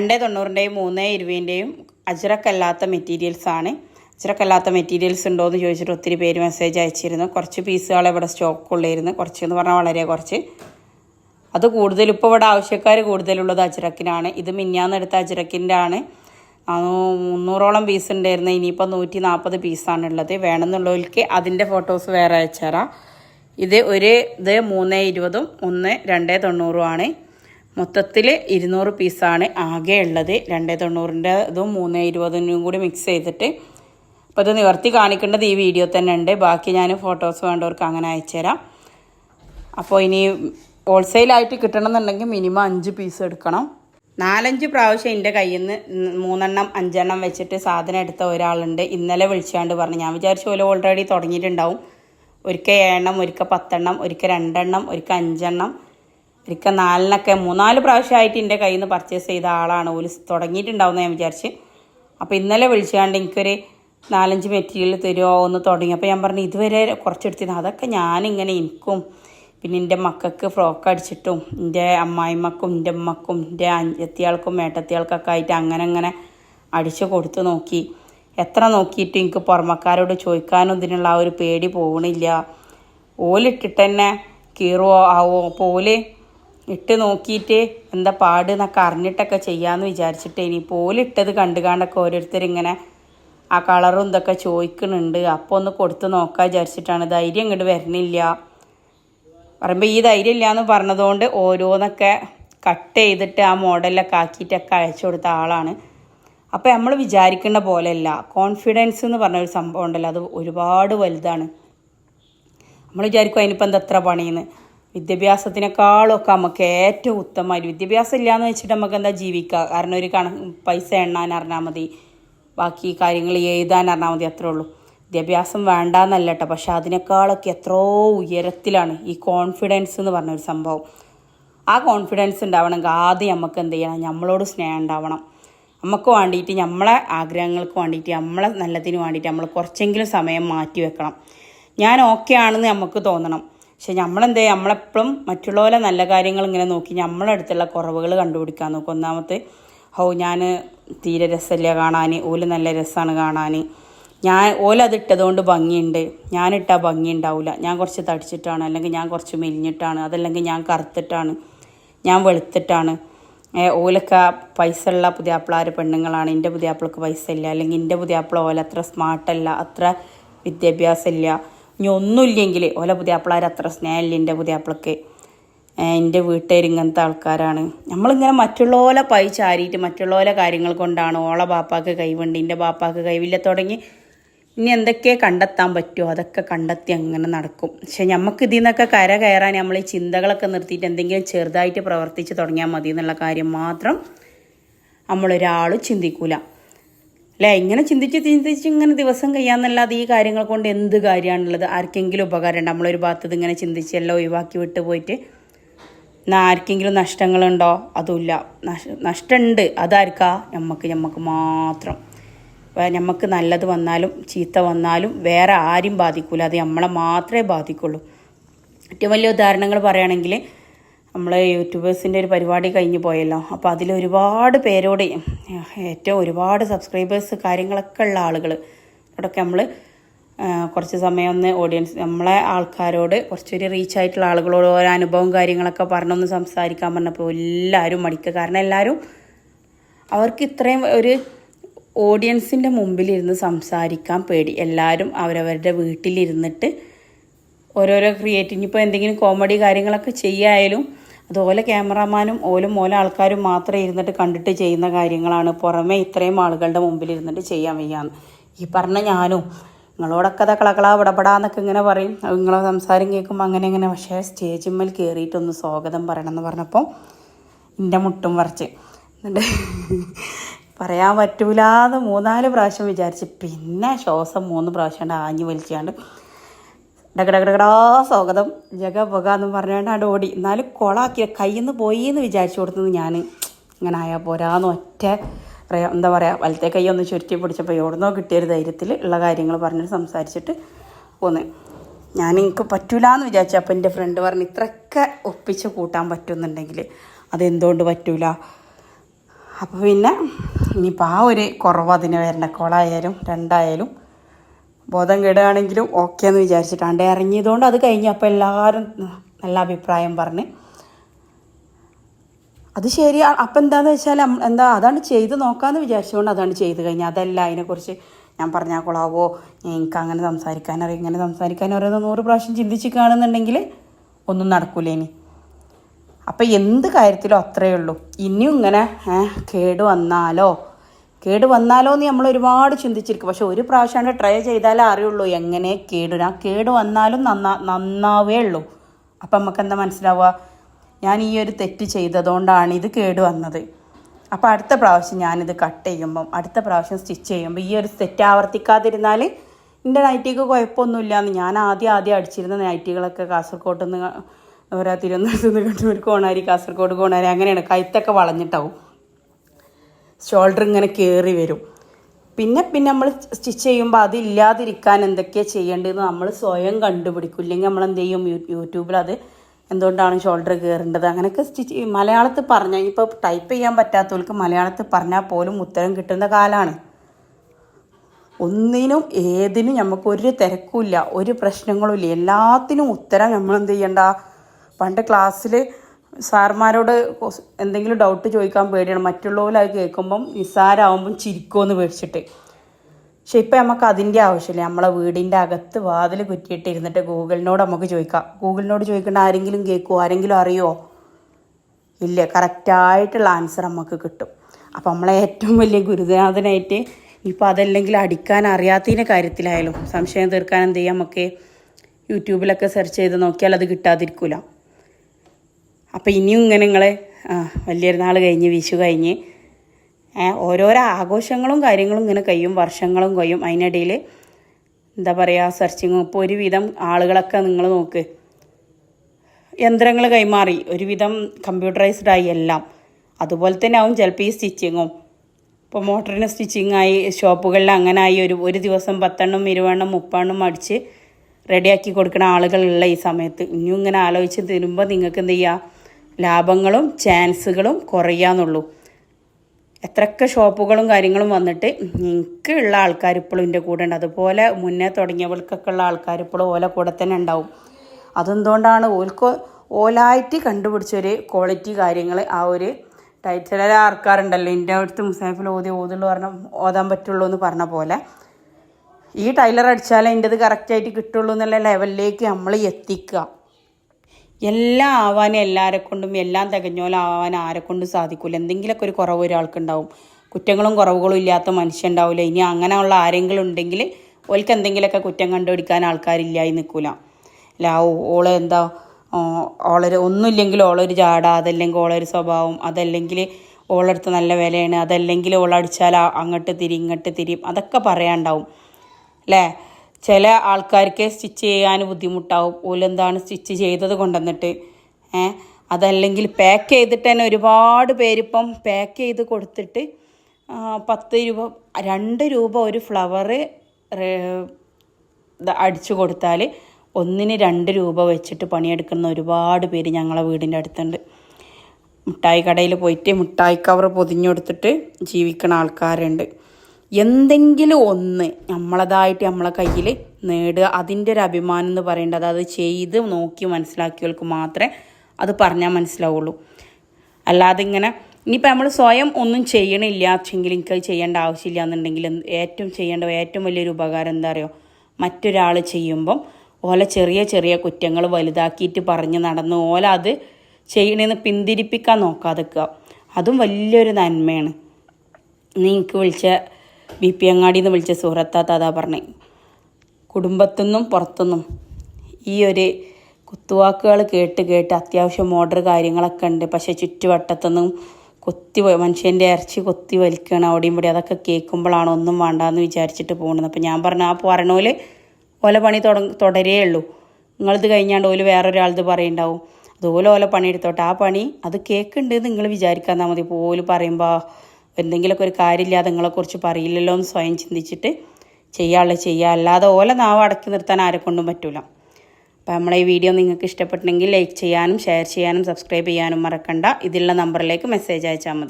രണ്ട് തൊണ്ണൂറിന്റെയും മൂന്ന് ഇരുപതിന്റെയും അജ്രക്കല്ലാത്ത മെറ്റീരിയൽസാണ് ആണ്. അജ്രക്കല്ലാത്ത മെറ്റീരിയൽസ് ഉണ്ടോ എന്ന് ചോദിച്ചിട്ട് ഒത്തിരി പേര് മെസ്സേജ് അയച്ചിരുന്നു. കുറച്ച് പീസുകൾ ഇവിടെ സ്റ്റോക്ക് ഉള്ളിരുന്നു കുറച്ച് എന്ന് പറഞ്ഞാൽ വളരെ കുറച്ച്. അത് കൂടുതൽ ഇപ്പോൾ ഇവിടെ ആവശ്യക്കാർ കൂടുതലുള്ളത് അജ്രക്കിനാണ്. ഇത് മിന്നാന്നെടുത്ത അജ്രക്കിന്റെ ആണ്. മുന്നൂറോളം പീസ് ഉണ്ടായിരുന്നു. ഇനിയിപ്പോൾ നൂറ്റി നാൽപ്പത് പീസാണ് ഉള്ളത്. വേണമെന്നുള്ളവർക്ക് അതിന്റെ ഫോട്ടോസ് വേറെ അയച്ചുതരാം. ഇത് ഒരു ഇത് മൂന്ന് ഇരുപതും ഒന്ന് രണ്ട് തൊണ്ണൂറുമാണ് മൊത്തത്തിൽ ഇരുന്നൂറ് പീസാണ് ആകെ ഉള്ളത്. രണ്ട് തൊണ്ണൂറിന്റെ ഇതും മൂന്ന് ഇരുപതിനും കൂടി മിക്സ് ചെയ്തിട്ട് അപ്പോൾ ഇത് നിവർത്തി കാണിക്കേണ്ടത് ഈ വീഡിയോ തന്നെ ഉണ്ട്. ബാക്കി ഞാൻ ഫോട്ടോസ് വേണ്ടവർക്ക് അങ്ങനെ അയച്ചുതരാം അപ്പോൾ ഇനി ഹോൾസെയിലായിട്ട് കിട്ടണമെന്നുണ്ടെങ്കിൽ മിനിമം അഞ്ച് പീസ് എടുക്കണം. നാലഞ്ച് പ്രാവശ്യം എന്റെ കയ്യിൽ നിന്ന് മൂന്നെണ്ണം അഞ്ചെണ്ണം വെച്ചിട്ട് സാധനം എടുത്ത ഒരാളുണ്ട്. ഇന്നലെ വിളിച്ചാണ്ട് പറഞ്ഞു. ഞാൻ വിചാരിച്ചു പോലെ ഓൾറെഡി തുടങ്ങിയിട്ടുണ്ടാവും. ഒരിക്കൽ ഏഴെണ്ണം ഒരിക്കൽ പത്തെണ്ണം ഒരിക്കൽ രണ്ടെണ്ണം ഒരിക്കൽ അഞ്ചെണ്ണം. ഒരിക്കൽ നാലിനൊക്കെ മൂന്നാൽ പ്രാവശ്യമായിട്ട് എന്റെ കയ്യിൽ നിന്ന് പർച്ചേസ് ചെയ്ത ആളാണ്. ഒരു തുടങ്ങിയിട്ടുണ്ടാവുമെന്ന് ഞാൻ വിചാരിച്ച്. അപ്പോൾ ഇന്നലെ വിളിച്ചാണ്ട് എനിക്കൊരു നാലഞ്ച് മെറ്റീരിയൽ തരുമോ ഒന്ന് തുടങ്ങി. അപ്പോൾ ഞാൻ പറഞ്ഞു ഇതുവരെ കുറച്ചെടുത്തിരുന്നു. അതൊക്കെ ഞാനിങ്ങനെ എനിക്കും പിന്നെ എന്റെ മക്കൾക്ക് ഫ്രോക്ക് അടിച്ചിട്ടും എന്റെ അമ്മായിമ്മക്കും എന്റെ ഉമ്മക്കും എന്റെ അഞ്ചത്തിയാൾക്കും ഏട്ടത്തിയാൾക്കൊക്കെ ആയിട്ട് അങ്ങനെ അങ്ങനെ അടിച്ചു കൊടുത്തു നോക്കി. എത്ര നോക്കിയിട്ട് എനിക്ക് പുറമക്കാരോട് ചോദിക്കാനും ഇതിനുള്ള ആ ഒരു പേടി പോകണില്ല ഓലിട്ടിട്ട് തന്നെ കീറുവോ ആവോ? അപ്പോൾ ഓൽ ഇട്ട് നോക്കിയിട്ട് എന്താ പാട് എന്നൊക്കെ അറിഞ്ഞിട്ടൊക്കെ ചെയ്യാമെന്ന് വിചാരിച്ചിട്ട് ഇനി പോലിട്ടത് കണ്ടു ഓരോരുത്തർ ഇങ്ങനെ ആ കളറും ഇതൊക്കെ ചോദിക്കുന്നുണ്ട്. അപ്പോൾ ഒന്ന് കൊടുത്ത് നോക്കാൻ വിചാരിച്ചിട്ടാണ്. ധൈര്യം ഇങ്ങോട്ട് വരണില്ല. പറയുമ്പോൾ ഈ ധൈര്യം ഇല്ല എന്ന് പറഞ്ഞതുകൊണ്ട് ഓരോന്നൊക്കെ കട്ട് ചെയ്തിട്ട് ആ മോഡലൊക്കെ ആക്കിയിട്ടൊക്കെ അയച്ചു കൊടുത്ത ആളാണ്. അപ്പോൾ നമ്മൾ വിചാരിക്കുന്ന പോലെയല്ല. കോൺഫിഡൻസ് എന്ന് പറഞ്ഞ ഒരു സംഭവം ഉണ്ടല്ലോ. അത് ഒരുപാട് വലുതാണ്. നമ്മൾ വിചാരിക്കും അതിനിപ്പോൾ എന്താ എത്ര പണിയെന്ന് വിദ്യാഭ്യാസത്തിനേക്കാളും ഒക്കെ നമുക്ക് ഏറ്റവും ഉത്തമമായി വിദ്യാഭ്യാസം ഇല്ലയെന്ന് വെച്ചിട്ട് നമുക്ക് എന്താ ജീവിക്കുക? കാരണം ഒരു കണ പൈസ എണ്ണാൻ അറിഞ്ഞാൽ മതി. ബാക്കി കാര്യങ്ങൾ എഴുതാൻ അറിഞ്ഞാൽ മതി അത്രേ ഉള്ളൂ. വിദ്യാഭ്യാസം വേണ്ടാന്നല്ല കേട്ടോ. പക്ഷെ അതിനേക്കാളൊക്കെ എത്രയോ ഉയരത്തിലാണ് ഈ കോൺഫിഡൻസ് എന്ന് പറഞ്ഞൊരു സംഭവം. ആ കോൺഫിഡൻസ് ഉണ്ടാവണമെങ്കിൽ ആദ്യം നമുക്ക് എന്ത് ചെയ്യണം? നമ്മളോട് സ്നേഹം ഉണ്ടാവണം. നമുക്ക് വേണ്ടിയിട്ട് നമ്മളെ ആഗ്രഹങ്ങൾക്ക് വേണ്ടിയിട്ട് നമ്മളെ നല്ലതിന് വേണ്ടിയിട്ട് നമ്മൾ കുറച്ചെങ്കിലും സമയം മാറ്റി വെക്കണം. ഞാൻ ഓക്കെ ആണെന്ന് നമുക്ക് തോന്നണം. പക്ഷെ നമ്മളെന്തേ നമ്മളെപ്പോഴും മറ്റുള്ളവരെ നല്ല കാര്യങ്ങൾ ഇങ്ങനെ നോക്കി നമ്മളെ അടുത്തുള്ള കുറവുകൾ കണ്ടുപിടിക്കാൻ നോക്കും. ഒന്നാമത്തെ ഹോ ഞാൻ തീരെ രസമില്ല കാണാൻ ഓൽ നല്ല രസമാണ് കാണാൻ ഞാൻ ഓലത് ഇട്ടതുകൊണ്ട് ഭംഗിയുണ്ട്. ഞാനിട്ടാൽ ഭംഗി ഉണ്ടാവില്ല ഞാൻ കുറച്ച് തടിച്ചിട്ടാണ്. അല്ലെങ്കിൽ ഞാൻ കുറച്ച് മെലിഞ്ഞിട്ടാണ്. അതല്ലെങ്കിൽ ഞാൻ കറുത്തിട്ടാണ്. ഞാൻ വെളുത്തിട്ടാണ്. ഓലൊക്കെ പൈസ ഉള്ള പുതിയാപ്പിളാർ പെണ്ണുങ്ങളാണ്. എന്റെ പുതിയാപ്പിളക്ക് പൈസ ഇല്ല അല്ലെങ്കിൽ എന്റെ പുതിയാപ്പിള ഓല അത്ര സ്മാർട്ടല്ല അത്ര വിദ്യാഭ്യാസം ഇല്ല ഇനി ഒന്നുമില്ലെങ്കിൽ ഓല പുതിയാപ്പിളാർ അത്ര സ്നേഹമില്ല എന്റെ പുതിയാപ്പിളക്ക്. എന്റെ വീട്ടുകാർ ഇങ്ങനത്തെ ആൾക്കാരാണ്. നമ്മളിങ്ങനെ മറ്റുള്ളവരെ പൈ ചാരിയിട്ട് മറ്റുള്ളവരെ കാര്യങ്ങൾ കൊണ്ടാണ് ഓളെ ബാപ്പാക്ക് കൈവുണ്ട് എന്റെ ബാപ്പാക്ക് കൈവില്ല തുടങ്ങി ഇനി എന്തൊക്കെ കണ്ടെത്താൻ പറ്റുമോ അതൊക്കെ കണ്ടെത്തി അങ്ങനെ നടക്കും. പക്ഷെ നമുക്ക് ഇതിൽ നിന്നൊക്കെ കര കയറാൻ നമ്മൾ ഈ ചിന്തകളൊക്കെ നിർത്തിയിട്ട് എന്തെങ്കിലും ചെറുതായിട്ട് പ്രവർത്തിച്ച് തുടങ്ങിയാൽ മതി എന്നുള്ള കാര്യം മാത്രം നമ്മളൊരാളും ചിന്തിക്കൂല. അല്ലേ? ഇങ്ങനെ ചിന്തിച്ച് ചിന്തിച്ച് ഇങ്ങനെ ദിവസം കഴിയാന്നല്ലാതെ ഈ കാര്യങ്ങൾ കൊണ്ട് എന്ത് കാര്യമാണുള്ളത്? ആർക്കെങ്കിലും ഉപകാരം നമ്മളൊരു ഭാഗത്ത് ഇങ്ങനെ ചിന്തിച്ച് എല്ലാം ഒഴിവാക്കി വിട്ട് പോയിട്ട് എന്നാൽ ആർക്കെങ്കിലും നഷ്ടങ്ങളുണ്ടോ? അതുമില്ല. നഷ നഷ്ടമുണ്ട് അതാർക്കാ? നമുക്ക് നമുക്ക് മാത്രം. നമുക്ക് നല്ലത് വന്നാലും ചീത്ത വന്നാലും വേറെ ആരും ബാധിക്കൂല. അത് നമ്മളെ മാത്രമേ ബാധിക്കുള്ളൂ. ഏറ്റവും വലിയ ഉദാഹരണങ്ങൾ പറയുകയാണെങ്കിൽ നമ്മൾ യൂട്യൂബേഴ്സിന്റെ ഒരു പരിപാടി കഴിഞ്ഞു പോയല്ലോ. അപ്പോൾ അതിൽ ഒരുപാട് പേരോട് ഏറ്റവും ഒരുപാട് സബ്സ്ക്രൈബേഴ്സ് കാര്യങ്ങളൊക്കെ ഉള്ള ആളുകൾ അവിടെയൊക്കെ നമ്മൾ കുറച്ച് സമയം ഒന്ന് ഓഡിയൻസ് നമ്മളെ ആൾക്കാരോട് കുറച്ചൊരു റീച്ച് ആയിട്ടുള്ള ആളുകളോട് ഓരോ അനുഭവം കാര്യങ്ങളൊക്കെ പറഞ്ഞൊന്ന് സംസാരിക്കാൻ പറഞ്ഞപ്പോൾ എല്ലാവരും മടിക്കുക. കാരണം എല്ലാവരും അവർക്ക് ഇത്രയും ഒരു ഓഡിയൻസിന്റെ മുമ്പിലിരുന്ന് സംസാരിക്കാൻ പേടി. എല്ലാവരും അവരവരുടെ വീട്ടിലിരുന്നിട്ട് ഓരോരോ ക്രിയേറ്റിങ് ഇപ്പോൾ എന്തെങ്കിലും കോമഡി കാര്യങ്ങളൊക്കെ ചെയ്യായാലും അതുപോലെ ക്യാമറാമാനും ഓലും ഓല ആൾക്കാരും മാത്രം ഇരുന്നിട്ട് കണ്ടിട്ട് ചെയ്യുന്ന കാര്യങ്ങളാണ്. പുറമേ ഇത്രയും ആളുകളുടെ മുമ്പിൽ ഇരുന്നിട്ട് ചെയ്യാൻ വയ്യാന്ന്. ഈ പറഞ്ഞ ഞാനും നിങ്ങളോടൊക്കെ അതാ കളകളാ വിടപെടാന്നൊക്കെ ഇങ്ങനെ പറയും. അത് നിങ്ങളെ സംസാരം കേൾക്കുമ്പോൾ അങ്ങനെ ഇങ്ങനെ പക്ഷേ സ്റ്റേജിന്മേൽ കയറിയിട്ടൊന്ന് സ്വാഗതം പറയണം എന്ന് പറഞ്ഞപ്പോൾ എന്റെ മുട്ടും വരച്ച്. എന്നിട്ട് പറയാൻ പറ്റൂലാന്ന് മൂന്നാൽ പ്രാവശ്യം വിചാരിച്ച്. പിന്നെ ശ്വാസം മൂന്ന് പ്രാവശ്യം ആഞ്ഞു വലിച്ചാണ്ട് ഡകടകടകടാ സ്വാഗതം. ജഗ പുക എന്ന് പറഞ്ഞുകൊണ്ടാണ് ഓടി. എന്നാലും കൊളാക്കി കയ്യിൽ നിന്ന് പോയി എന്ന് വിചാരിച്ചു കൊടുത്തത് ഞാൻ ഇങ്ങനെ ആയാൽ പോരാന്ന് ഒറ്റ എന്താ പറയുക വലത്തെ കൈ ഒന്ന് ചുരുട്ടി പിടിച്ചപ്പോൾ എവിടുന്നോ കിട്ടിയൊരു ധൈര്യത്തിൽ ഉള്ള കാര്യങ്ങൾ പറഞ്ഞിട്ട് സംസാരിച്ചിട്ട് പോന്ന്. ഞാൻ എനിക്ക് പറ്റൂലെന്ന് വിചാരിച്ചു. അപ്പം എന്റെ ഫ്രണ്ട് പറഞ്ഞു ഇത്രയൊക്കെ ഒപ്പിച്ച് കൂട്ടാൻ പറ്റുന്നുണ്ടെങ്കിൽ അതെന്തുകൊണ്ട് പറ്റൂല? അപ്പോൾ പിന്നെ ഇനിയിപ്പോൾ ആ ഒരു കുറവ് അതിന് വരണ്ട. കോളായാലും രണ്ടായാലും ബോധം കെടുകയാണെങ്കിലും ഓക്കെ എന്ന് വിചാരിച്ചിട്ടാണ്ട് ഇറങ്ങിയതുകൊണ്ട് അത് കഴിഞ്ഞപ്പോൾ എല്ലാവരും നല്ല അഭിപ്രായം പറഞ്ഞ്. അത് ശരി അപ്പം എന്താണെന്ന് വെച്ചാൽ എന്താ അതാണ് ചെയ്ത് നോക്കാമെന്ന് വിചാരിച്ചുകൊണ്ട് അതാണ് ചെയ്ത് കഴിഞ്ഞാൽ അതല്ല അതിനെക്കുറിച്ച് ഞാൻ പറഞ്ഞാൽ കൊള്ളാവോ എനിക്ക് അങ്ങനെ സംസാരിക്കാൻ ഇങ്ങനെ സംസാരിക്കാൻ അറിയാമെന്ന് നൂറ് പ്രാവശ്യം ചിന്തിച്ച് കാണുന്നുണ്ടെങ്കിൽ ഒന്നും നടക്കൂല ഇനി. അപ്പം എന്ത് കാര്യത്തിലും അത്രയേ ഉള്ളൂ. ഇനിയും ഇങ്ങനെ കേട് വന്നാലോ? കേട് വന്നാലോ എന്ന് നമ്മൾ ഒരുപാട് ചിന്തിച്ചിരിക്കും. പക്ഷെ ഒരു പ്രാവശ്യം ട്രൈ ചെയ്താലേ അറിയുള്ളൂ എങ്ങനെ കേട് ആ കേട് വന്നാലും നന്നാ നന്നാവേ ഉള്ളൂ. അപ്പം നമുക്ക് എന്താ മനസ്സിലാവുക? ഞാൻ ഈ ഒരു തെറ്റ് ചെയ്തതുകൊണ്ടാണ് ഇത് കേട് വന്നത്. അപ്പോൾ അടുത്ത പ്രാവശ്യം ഞാനിത് കട്ട് ചെയ്യുമ്പം അടുത്ത പ്രാവശ്യം സ്റ്റിച്ച് ചെയ്യുമ്പോൾ ഈ ഒരു തെറ്റ് ആവർത്തിക്കാതിരുന്നാൽ എന്റെ നൈറ്റിക്ക് കുഴപ്പമൊന്നുമില്ല എന്ന് ഞാൻ ആദ്യം ആദ്യം അടിച്ചിരുന്ന നൈറ്റികളൊക്കെ കാസർഗോഡ് നിന്ന് ഓരോ തിരുവനന്തപുരത്ത് നിന്ന് കണ്ണൂർ കോണാരി കാസർഗോഡ് കോണാരി അങ്ങനെയാണ് കഴുത്തൊക്കെ വളഞ്ഞിട്ടാവും. ഷോൾഡർ ഇങ്ങനെ കയറി വരും. പിന്നെ പിന്നെ നമ്മൾ സ്റ്റിച്ച് ചെയ്യുമ്പോൾ അതില്ലാതിരിക്കാൻ എന്തൊക്കെയാണ് ചെയ്യേണ്ടതെന്ന് നമ്മൾ സ്വയം കണ്ടുപിടിക്കും. ഇല്ലെങ്കിൽ നമ്മൾ എന്ത് ചെയ്യും? യൂട്യൂബിൽ അത് എന്തുകൊണ്ടാണ് ഷോൾഡർ കയറേണ്ടത് അങ്ങനെയൊക്കെ സ്റ്റിച്ച് മലയാളത്തിൽ പറഞ്ഞാൽ ഇപ്പോൾ ടൈപ്പ് ചെയ്യാൻ പറ്റാത്തവർക്ക് മലയാളത്തിൽ പറഞ്ഞാൽ പോലും ഉത്തരം കിട്ടുന്ന കാലമാണ് ഒന്നിനും ഏതിനും നമുക്ക് ഒരു തിരക്കുമില്ല ഒരു പ്രശ്നങ്ങളും ഇല്ല എല്ലാത്തിനും ഉത്തരം നമ്മൾ എന്ത് ചെയ്യണ്ട? പണ്ട് ക്ലാസ്സിൽ സാർമാരോട് എന്തെങ്കിലും ഡൗട്ട് ചോദിക്കാൻ പേടിയാണ്. മറ്റുള്ളവരത് കേൾക്കുമ്പം നിസ്സാരാവുമ്പം ചിരിക്കുമെന്ന് പേടിച്ചിട്ട്. പക്ഷെ ഇപ്പം നമുക്ക് അതിന്റെ ആവശ്യമില്ല. നമ്മളെ വീടിന്റെ അകത്ത് വാതിൽ കുറ്റിയിട്ട് ഇരുന്നിട്ട് ഗൂഗിളിനോട് നമുക്ക് ചോദിക്കാം. ഗൂഗിളിനോട് ചോദിക്കേണ്ട ആരെങ്കിലും കേൾക്കുമോ ആരെങ്കിലും അറിയോ? ഇല്ല. കറക്റ്റായിട്ടുള്ള ആൻസർ നമുക്ക് കിട്ടും. അപ്പോൾ നമ്മളെ ഏറ്റവും വലിയ ഗുരുനാഥനായിട്ട് ഇപ്പോൾ അതല്ലെങ്കിൽ അടിക്കാൻ അറിയാത്തതിന്റെ കാര്യത്തിലായാലും സംശയം തീർക്കാൻ എന്ത് ചെയ്യാം? നമുക്ക് യൂട്യൂബിലൊക്കെ സെർച്ച് ചെയ്ത് നോക്കിയാൽ അത് കിട്ടാതിരിക്കില്ല അപ്പോൾ ഇനിയും ഇങ്ങനെ നിങ്ങൾ വലിയൊരു നാൾ കഴിഞ്ഞ് വിഷു കഴിഞ്ഞ് ഓരോരോ ആഘോഷങ്ങളും കാര്യങ്ങളും ഇങ്ങനെ കഴിയും വർഷങ്ങളും കഴിയും. അതിനിടയിൽ എന്താ പറയുക സെർച്ചിങ്ങും ഇപ്പോൾ ഒരുവിധം ആളുകളൊക്കെ നിങ്ങൾ നോക്ക്. യന്ത്രങ്ങൾ കൈമാറി ഒരുവിധം കമ്പ്യൂട്ടറൈസ്ഡ് ആയി എല്ലാം. അതുപോലെ തന്നെ ആവും ചിലപ്പോൾ ഈ സ്റ്റിച്ചിങ്ങും ഇപ്പോൾ മോട്ടറിന് സ്റ്റിച്ചിങ് ആയി ഷോപ്പുകളിൽ അങ്ങനെ ആയി ഒരു ഒരു ദിവസം പത്തെണ്ണം ഇരുപെണ്ണം മുപ്പെണ്ണം അടിച്ച് റെഡിയാക്കി കൊടുക്കുന്ന ആളുകളുള്ള ഈ സമയത്ത്. ഇനിയും ഇങ്ങനെ ആലോചിച്ച് തരുമ്പോൾ നിങ്ങൾക്ക് എന്ത് ചെയ്യുക ലാഭങ്ങളും ചാൻസുകളും കുറയാന്നുള്ളൂ. എത്രയൊക്കെ ഷോപ്പുകളും കാര്യങ്ങളും വന്നിട്ട് എനിക്ക് ഉള്ള ആൾക്കാർ ഇപ്പോഴും എന്റെ കൂടെ ഉണ്ട്. അതുപോലെ മുന്നേ തുടങ്ങിയവർക്കൊക്കെ ഉള്ള ആൾക്കാർ ഇപ്പോഴും ഓല കൂടെ തന്നെ ഉണ്ടാവും. അതെന്തുകൊണ്ടാണ് ഓൽക്ക് ഓലായിട്ട് കണ്ടുപിടിച്ചൊരു ക്വാളിറ്റി കാര്യങ്ങൾ? ആ ഒരു ടൈറ്റിലെ ആൾക്കാരുണ്ടല്ലോ. എന്റെ അടുത്ത് മുസാഫിൽ ഓതി ഓതുള്ളൂ പറഞ്ഞാൽ ഓതാൻ പറ്റുള്ളൂ എന്ന് പറഞ്ഞ പോലെ. ഈ ടൈലർ അടിച്ചാലേ എന്റെത് കറക്റ്റായിട്ട് കിട്ടുള്ളൂ എന്നുള്ള ലെവലിലേക്ക് നമ്മൾ എത്തിക്കുക. എല്ലാം ആവാനും എല്ലാവരെ കൊണ്ടും എല്ലാം തികഞ്ഞോലാവാൻ ആരെ കൊണ്ടും സാധിക്കില്ല എന്തെങ്കിലുമൊക്കെ ഒരു കുറവ് ഒരാൾക്കുണ്ടാവും. കുറ്റങ്ങളും കുറവുകളും ഇല്ലാത്ത മനുഷ്യൻ ഉണ്ടാവില്ല ഇനി അങ്ങനെയുള്ള ആരെങ്കിലും ഉണ്ടെങ്കിൽ ഓൾക്ക് എന്തെങ്കിലുമൊക്കെ കുറ്റം കണ്ടുപിടിക്കാൻ ആൾക്കാരില്ലായി നിൽക്കൂല അല്ല ഓൾ എന്താ ഓളൊരു ഒന്നുമില്ലെങ്കിൽ ഓളൊരു ജാട അതല്ലെങ്കിൽ ഓളൊരു സ്വഭാവം അതല്ലെങ്കിൽ ഓളടുത്ത് നല്ല വിലയാണ് അതല്ലെങ്കിൽ ഓളടിച്ചാൽ അങ്ങോട്ട് തിരി ഇങ്ങോട്ട് തിരിയും അതൊക്കെ പറയാണ്ടാവും. അല്ലേ? ചില ആൾക്കാർക്ക് സ്റ്റിച്ച് ചെയ്യാൻ ബുദ്ധിമുട്ടാവും. ഓലെന്താണ് സ്റ്റിച്ച് ചെയ്തത് കൊണ്ടുവന്നിട്ട്. ഏഹ് അതല്ലെങ്കിൽ പാക്ക് ചെയ്തിട്ട് തന്നെ ഒരുപാട് പേരിപ്പം പാക്ക് ചെയ്ത് കൊടുത്തിട്ട് പത്ത് രൂപ രണ്ട് രൂപ ഒരു ഫ്ലവർ അടിച്ചു കൊടുത്താൽ ഒന്നിന് രണ്ട് രൂപ വെച്ചിട്ട് പണിയെടുക്കുന്ന ഒരുപാട് പേര് ഞങ്ങളെ വീടിന്റെ അടുത്തുണ്ട്. മിഠായി കടയിൽ പോയിട്ട് മിഠായി കവർ പൊതിഞ്ഞെടുത്തിട്ട് ജീവിക്കുന്ന ആൾക്കാരുണ്ട്. എന്തെങ്കിലും ഒന്ന് നമ്മളതായിട്ട് നമ്മളെ കയ്യിൽ നേടുക അതിന്റെ ഒരു അഭിമാനം എന്ന് പറയേണ്ടത് അത് ചെയ്ത് നോക്കി മനസ്സിലാക്കിയവർക്ക് മാത്രമേ അത് പറഞ്ഞാൽ മനസ്സിലാവുള്ളൂ. അല്ലാതെ ഇങ്ങനെ ഇനിയിപ്പോൾ നമ്മൾ സ്വയം ഒന്നും ചെയ്യണില്ല എങ്കിൽ എനിക്ക് അത് ചെയ്യേണ്ട ആവശ്യമില്ല എന്നുണ്ടെങ്കിൽ ഏറ്റവും ചെയ്യേണ്ട ഏറ്റവും വലിയൊരു ഉപകാരം എന്താ അറിയോ? മറ്റൊരാൾ ചെയ്യുമ്പം ഓല ചെറിയ ചെറിയ കുറ്റങ്ങൾ വലുതാക്കിയിട്ട് പറഞ്ഞ് നടന്ന് ഓല അത് ചെയ്യണമെന്ന് പിന്തിരിപ്പിക്കാൻ നോക്കാതെ നിൽക്കുക അതും വലിയൊരു നന്മയാണ്. നീ എനിക്ക് വിളിച്ച ബി പി അങ്ങാടിയിൽ നിന്ന് വിളിച്ച സുഹൃത്താത്ത അതാ പറഞ്ഞേ. കുടുംബത്തുനിന്നും പുറത്തുനിന്നും ഈ ഒരു കുത്തുവാക്കുകൾ കേട്ട് കേട്ട് അത്യാവശ്യം മോഡർ കാര്യങ്ങളൊക്കെ ഉണ്ട്. പക്ഷേ ചുറ്റുവട്ടത്തുനിന്നും കൊത്തി മനുഷ്യന്റെ ഇറച്ചി കൊത്തി വലിക്കണം അവിടെയും ഇവിടെ അതൊക്കെ കേൾക്കുമ്പോഴാണ് ഒന്നും വേണ്ടാന്ന് വിചാരിച്ചിട്ട് പോകുന്നത് അപ്പം ഞാൻ പറഞ്ഞു ആ പറഞ്ഞോൽ ഓല പണി തുട തുടരേ ഉള്ളൂ. നിങ്ങളിത് കഴിഞ്ഞാണ്ട് ഓൽ വേറൊരാളത് പറയുണ്ടാവും. അതുപോലെ ഓല പണി എടുത്തോട്ടെ. ആ പണി അത് കേൾക്കുന്നുണ്ട് നിങ്ങൾ വിചാരിക്കാൻ തന്നാൽ മതി. ഇപ്പോൾ ഓൽ പറയുമ്പോൾ എന്തെങ്കിലുമൊക്കെ ഒരു കാര്യമില്ലാതെ നിങ്ങളെക്കുറിച്ച് പറയില്ലല്ലോ എന്ന് സ്വയം ചിന്തിച്ചിട്ട് ചെയ്യാനുള്ളത് ചെയ്യുക അല്ലാതെ ഓല നാവ് അടക്കി നിർത്താൻ ആരെക്കൊണ്ടും പറ്റൂല. അപ്പോൾ നമ്മളെ ഈ വീഡിയോ നിങ്ങൾക്ക് ഇഷ്ടപ്പെട്ടെങ്കിൽ ലൈക്ക് ചെയ്യാനും ഷെയർ ചെയ്യാനും സബ്സ്ക്രൈബ് ചെയ്യാനും മറക്കണ്ട. ഇതിലുള്ള നമ്പറിലേക്ക് മെസ്സേജ് അയച്ചാൽ മതി.